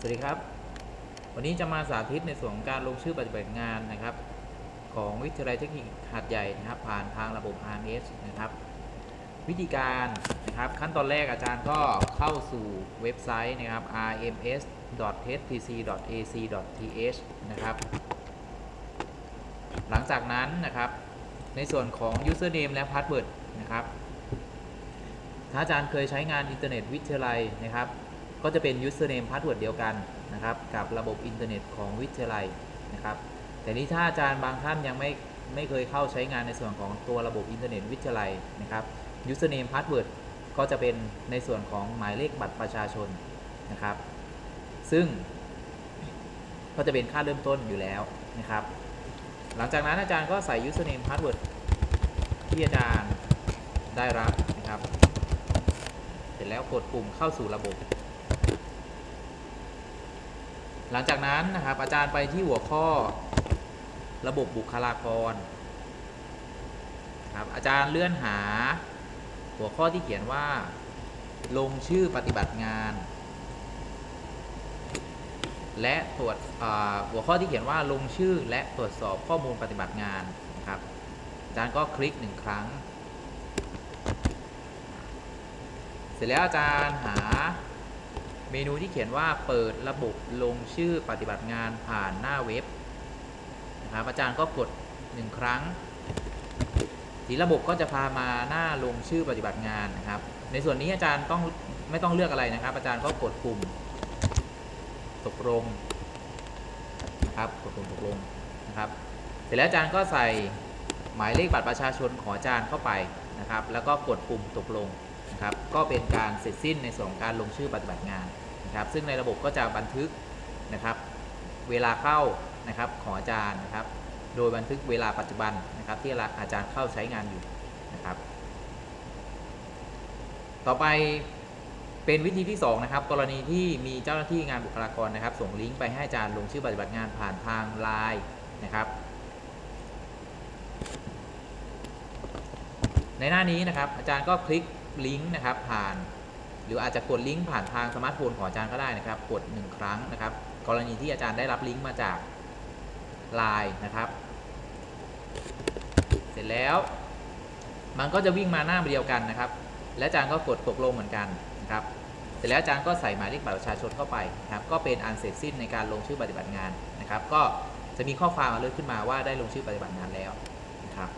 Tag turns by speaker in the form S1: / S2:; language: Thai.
S1: สวัสดีครับ วันนี้จะมาสาธิตในส่วนของการลงชื่อปฏิบัติงานนะครับ ของวิทยาลัยเทคนิคหาดใหญ่นะครับ ผ่านทางระบบ RMS นะครับ วิธีการนะครับขั้นตอนแรกอาจารย์ก็เข้าสู่เว็บไซต์นะครับ rms.htc.ac.th นะครับ หลังจากนั้นนะครับในส่วนของ username และ password นะครับ ถ้าอาจารย์เคยใช้งานอินเทอร์เน็ตวิทยาลัยนะครับ ก็จะเป็น username password เดียวกันนะครับ กับระบบอินเทอร์เน็ตของวิทยาลัยนะครับ แต่นี้ถ้าอาจารย์บางท่านยังไม่ไม่เคยเข้าใช้งานในส่วนของตัวระบบอินเทอร์เน็ตวิทยาลัยนะครับ username password ก็จะเป็นในส่วนของหมายเลขบัตรประชาชนนะครับ ซึ่งก็จะเป็นค่าเริ่มต้นอยู่แล้วนะครับ หลังจากนั้นอาจารย์ก็ใส่ username password ที่อาจารย์ได้รับนะครับ เสร็จแล้วกดปุ่มเข้าสู่ระบบ หลังจากนั้นนะครับอาจารย์ไปที่หัวข้อระบบบุคลากรครับอาจารย์เลื่อนหาหัวข้อที่เขียนว่า ลงชื่อปฏิบัติงาน และตรวจหัวข้อที่เขียนว่าลงชื่อและตรวจสอบข้อมูลปฏิบัติงานนะครับอาจารย์ก็คลิกหนึ่งครั้ง เสร็จแล้วอาจารย์หา เมนูที่เขียนว่าเปิดระบบลงชื่อปฏิบัติงานผ่านหน้าเว็บนะครับอาจารย์ก็กดหนึ่งครั้งทีระบบก็จะพามาหน้าลงชื่อปฏิบัติงานนะครับ ในส่วนนี้อาจารย์ต้องไม่ต้องเลือกอะไรนะครับ อาจารย์ก็กดปุ่มตกลงนะครับกดปุ่มตกลงนะครับ เสร็จแล้วอาจารย์ก็ใส่หมายเลขบัตรประชาชนของอาจารย์เข้าไปนะครับ แล้วก็กดปุ่มตกลง นะครับก็เป็นการเสร็จสิ้นในส่วนของการลงชื่อปฏิบัติงานนะครับ ซึ่งในระบบก็จะบันทึกนะครับ เวลาเข้านะครับของอาจารย์นะครับ โดยบันทึกเวลาปัจจุบันนะครับ ที่อาจารย์เข้าใช้งานอยู่นะครับ ต่อไปเป็นวิธีที่2นะครับกรณีที่มีเจ้าหน้าที่งานบุคลากรนะครับ ส่งลิงก์ไปให้อาจารย์ลงชื่อปฏิบัติงานผ่านทางไลน์นะครับ ในหน้านี้นะครับอาจารย์ก็คลิก ลิงก์นะครับผ่าน หรืออาจจะกดลิงก์ผ่านทางสมาร์ทโฟนของอาจารย์ก็ได้นะครับ กด 1 ครั้งนะครับ กรณีที่อาจารย์ได้รับลิงก์มาจากไลน์นะครับ เสร็จแล้ว มันก็จะวิ่งมาหน้าเดียวกันนะครับ และอาจารย์ก็กดตกลงเหมือนกันนะครับเสร็จแล้วอาจารย์ก็ใส่หมายเลขบัตรประชาชนเข้าไปนะครับ ก็เป็นอันเสร็จสิ้นในการลงชื่อปฏิบัติงานนะครับ ก็จะมีข้อความมาเลื่อนขึ้นมาว่าได้ลงชื่อปฏิบัติงานแล้วนะครับ